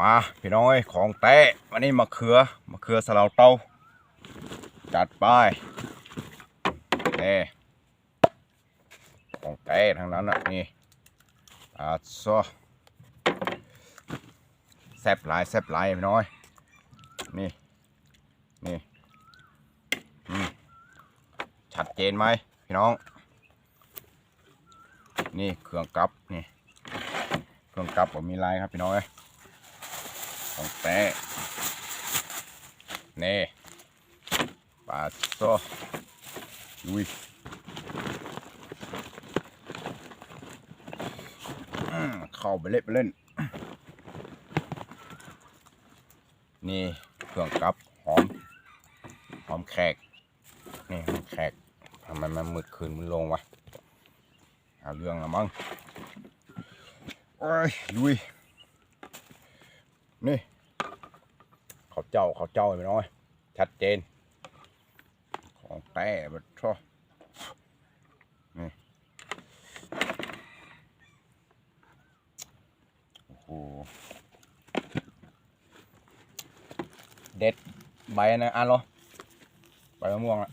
มาพี่น้อยของแต้วันนี้มะเขือมะเขือสลาเต้าจัดไปนี่ของแต้ทั้งนั้นอะนี่อาซอแซ่บหลายแซ่บหลายพี่น้อยนี่นี่ชัดเจนไหมพี่น้อง นี่เครื่องกลับนี่เครื่องกลับผมมีลายครับพี่น้อย ของแต้นี่ปลาโซ่ลุยเข้าไปเล่นไปเล่น นี่เครื่องกลับหอม หอมแขก นี่หอมแขกทำไมมันมืดคืนมันลงวะ เอาเรื่องละมั้งโอ้ยลุย นี่เขาเจ้าเขาเจ้าไปน้อย ชัดเจน ของแต่บัดชอนี่โอ้โหเด็ดใบนะอันหรอใบมะม่วงอะ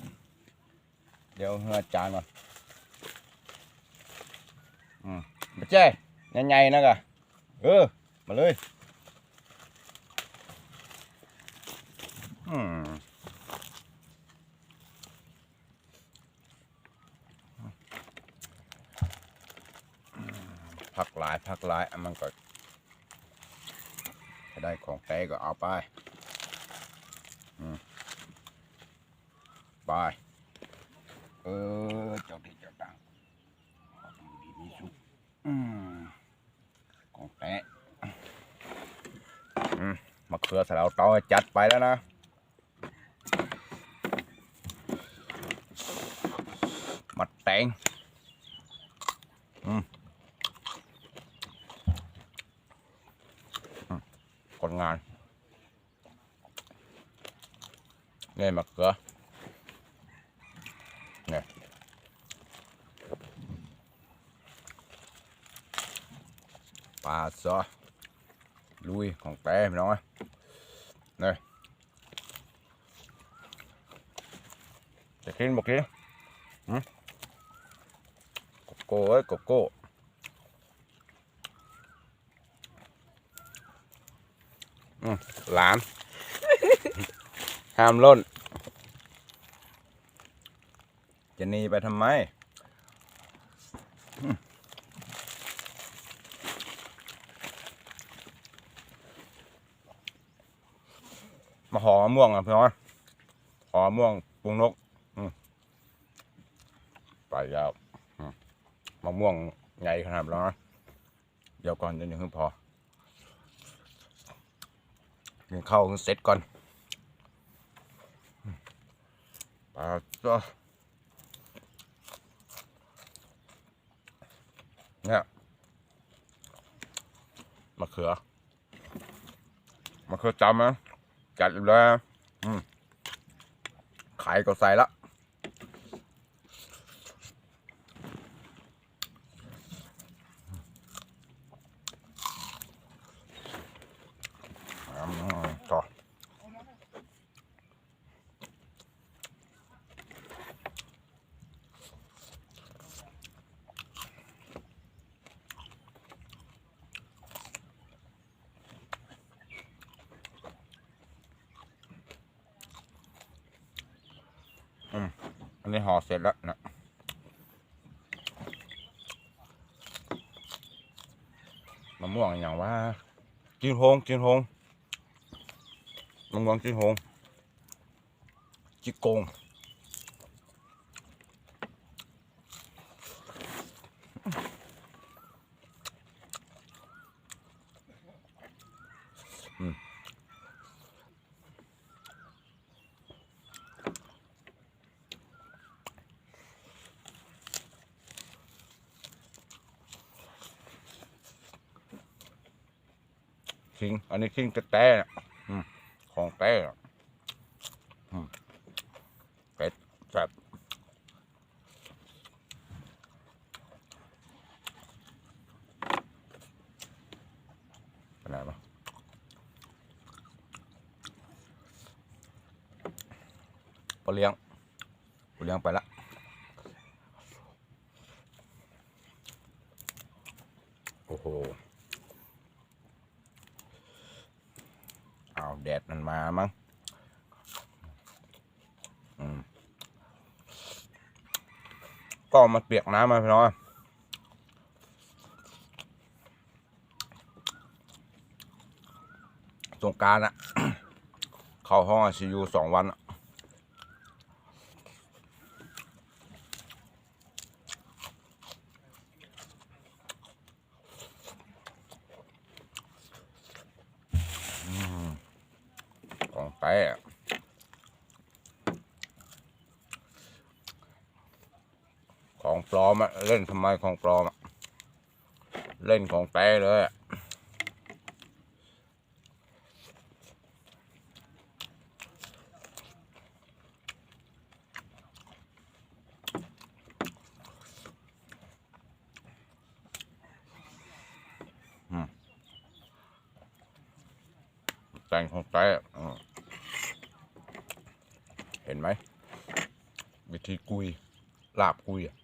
เดี๋ยวเฮือจานก่อนอืมไม่ใช่ใหญ่ๆนะกะเออ มาเลย อืมผักหลายผักหลายมันก็ถ้าได้ของแต้ก็เอาไปไปเออเจ้าที่เจ้าตังดูดีมีสุขของแตะมมะเขือส่เราเตาจัดไปแล้วนะ มัดแตงคนงานเนี่ยมะเขือเนี่ยปลาซอลุยของแต้พี่น้องนี่จะกินบอกกินหืม กโก้เอ้ยโกโก้หลาน ห้ามล่นจะหนีไปทำไมมาหอมะม่วงอะพี่น้อยหอมะม่วงปรุงนก ไปแล้ว มะม่วงใหญ่ขนาดแล้วนะเดี๋ยวก่อนเดี๋ยวหนึ่งพอกินข้าวเสร็จก่อนมปลาก็เนี่ยมะเขือมะเขือจำนะจัดเลยอืมไข่ก็ใส่ละอืมต่อ อันนี้ห่อเสร็จแล้วนะมะม่วงอย่างว่ากินโฮงกินโฮงมะม่วงกินโฮงจิกโกงิง อันนี้คิงแต่แต่ของแต่เป็ดแซ่บขาดปะปลาเลี้ยงปลาเลี้ยงไปละ ก็มาเปียกน้ำมาพี่น้องสงกรารอะเข้าห้องไอซียูสองวันอะอืมของแต้ ของปลอมอะเล่นทำไมของปลอมอะเล่นของแต้เลยอะแต่งของแต่อืมเห็นไหมวิธีกุยลาบกุยอะ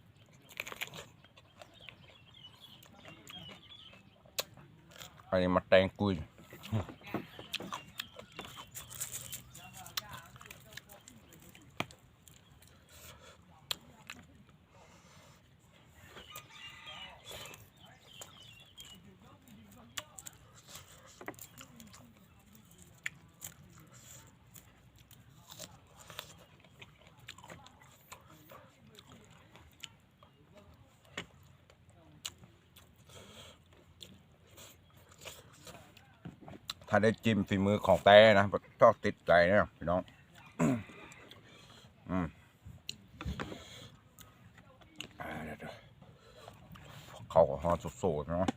อันนี้มาแตงกุย ถ้าได้จิ้มฝีมือของแต่นะชอบติดใจนะพี่น้อง อืมเขากับฮอสุดๆเนาะ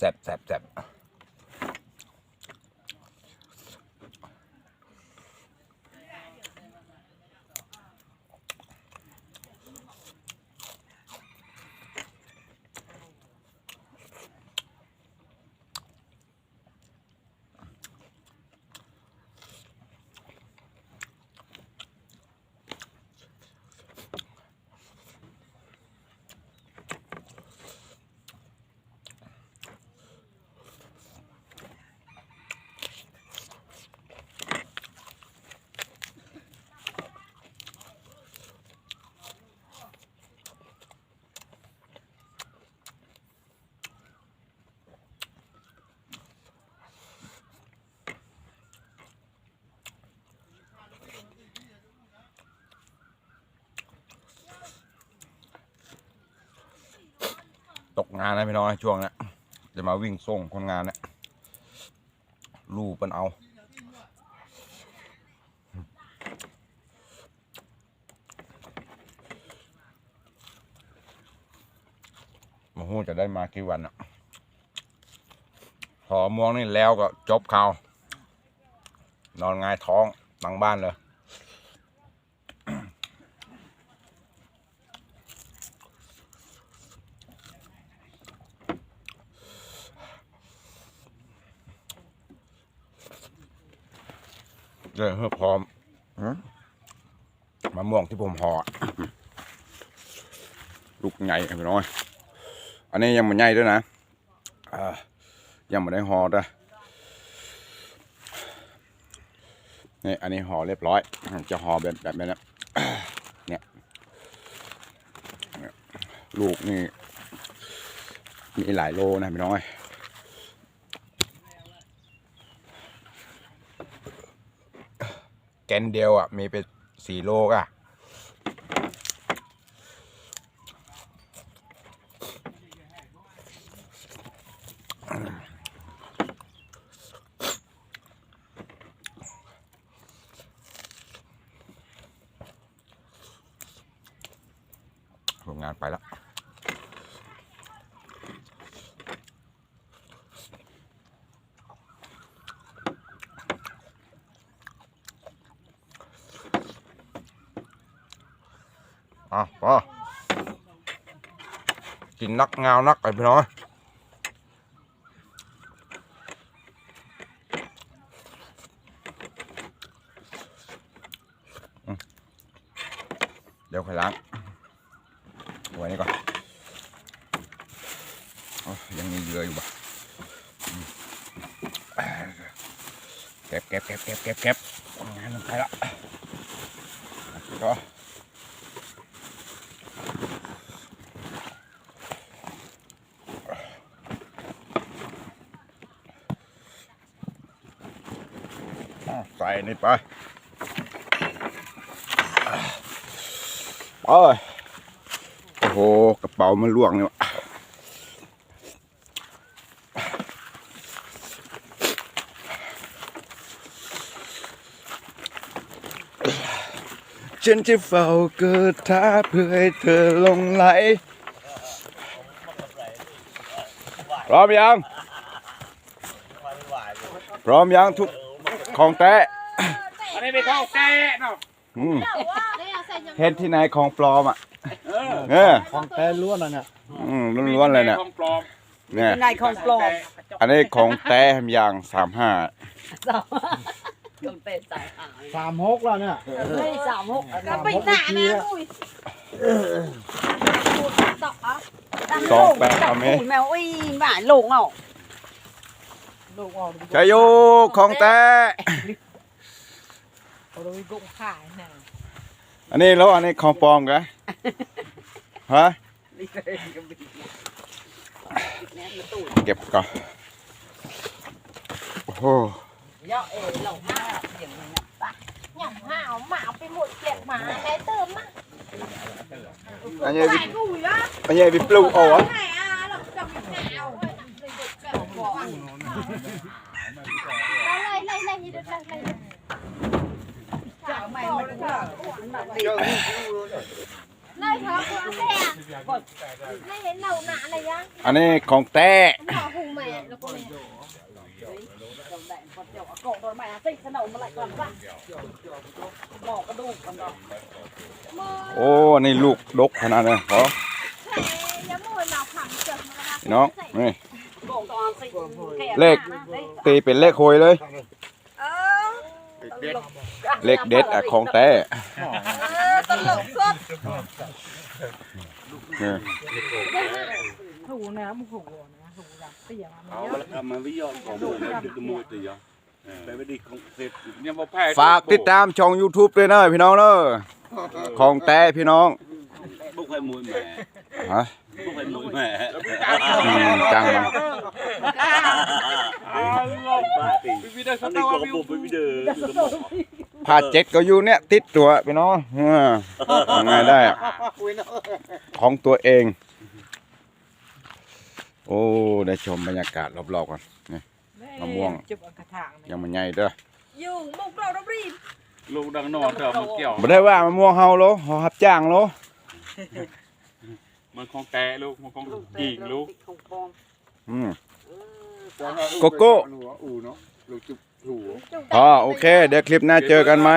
แสบแสบแสบ งานนะพี่น้องช่วงนี้จะมาวิ่งส่งคนงานเนี่ยลูกมันเอามาหูจะได้มากี่วันอะพอม่วงนี่แล้วก็จบข่าวนอนงายท้องหลังบ้านเลย เดี๋ยเพื่อพร้อมมะม่วงที่ผมห่อลูกใหญ่พี่น้อย อันนี้ยังไม่ใหญ่ด้วยนะยังไม่ได้ห่อด้วยนี่อันนี้ห่อเรียบร้อย จะห่อแบบแบบนี้นะเนี่ยเนี่ยลูกนี่มีหลายโลนะพี่น้อย แกนเดียวอะ มีเป็นสี่โลอะ ผมงานไปแล้ว อะพอกินนักงาวนักไอ้พี่น้อยอืมเดี๋ยวค่อยล้างไว้นี่ก่อนโอ้ยยังมีเหลืออยู่ปะอืมเก็บเก็บเก็บเก็บเก็บเก็บงานลงไปแล้วก็ ใส่นี่ไปโอ้ยโอ้โห กระเป๋ามันล่วงเนี่ยวะฉันจะเฝ้าเกิดท้าเพื่อให้เธอหลงไหลพร้อมยัง พร้อมยังทุก ของแท้อันนี้เป็นข้าวแก่เนาะอืมเห็เห็นที่ไหนของปลอมอะเออเออของแท้ล้วนอะเนี่ยอืมล้วนๆเลยเนี่ยของปลอมเนี่ยนายของปลอมอันนี้ของแท้อย่างสามห้าสามของเตะสายหางสามหกแล้วเนี่ยเฮ้ยสามหกก็ไปหนานะสองแปดเอาไหมแมวอีหมาลงเอา ลูกออกชัยโยของแท้เอาไปกุ้งขายเนี่ยอันนี้แล้วอันนี้ของปลอมกะฮะเก็บก่อนโอ้โหเยอะเอ๋หลงมากเสียงมันเนี่ยปะหย่ำห่าวหมาไปหมดเกล็ดหมาไหนเติมมาอันนี้ใส่กูยะอันนี้วิปลูกเอาวะไหนอะเราจะมีแนวเลยเลยเลยเลยเลยเลย จะเอาใหม่มันก็แบบนี้ เลยเถอะคุณแม่ไม่เห็นเหนาหนาอะไรยัง อันนี้ของแท้ หมาหูแม่แล้วก็แม่ เราแดงค นเดียวกองโดนใหม่สิสนมมาไหลก่อนปะบอกกระดูกกันเนาะมือโอ้อันนี้ลูกดกขนาดนี้เหรอแช่ยามือหนาผังเกิดมาพี่น้องนี่บอกตอนสิเลขตีเป็นเลขโคยเลยเออเลขเด็ดอะของแท้เออตลกสุด นี่ถูนะมึงถูนะถูนะเตี้ยมันเอาละครับมาวิยอนของผมนะดึกมวยตีอะไปไม่ได้ของเสร็จยังบ่แพ้ฝากติดตามช่อง YouTube ด้วยนะพี่น้องเนอะของแท้พี่น้องบุกให้มวยแหม่ฮะบุกให้มวยแหม่อืมจังมันอ้าวลงบ้าตีวิดีโออันสนี้ตอก็รี่บุกไปวิดีโอผ่าเจ็ดก็อยู่เนี่ย ติดตัวพี่น้องเออยังไงได้อะของตัวเอง โอ้ ได้ชมบรรยากาศรอบๆกันนี่มะม่วงจุบกระถางยังมันใหญ่เด้ออยู่มุกเราต้องรีบลูกดังนอนเถอะมันเกี่ยวบ่ได้ว่ามะม่วงเฮาโลเฮารับจ้างโลมันของแต่ลูกมันของจริงลูกของปองอืมโกโก้อูเนาะลูกจุบถูอ๋อโอเค เดี๋ยวคลิปหน้าเจอกันไหม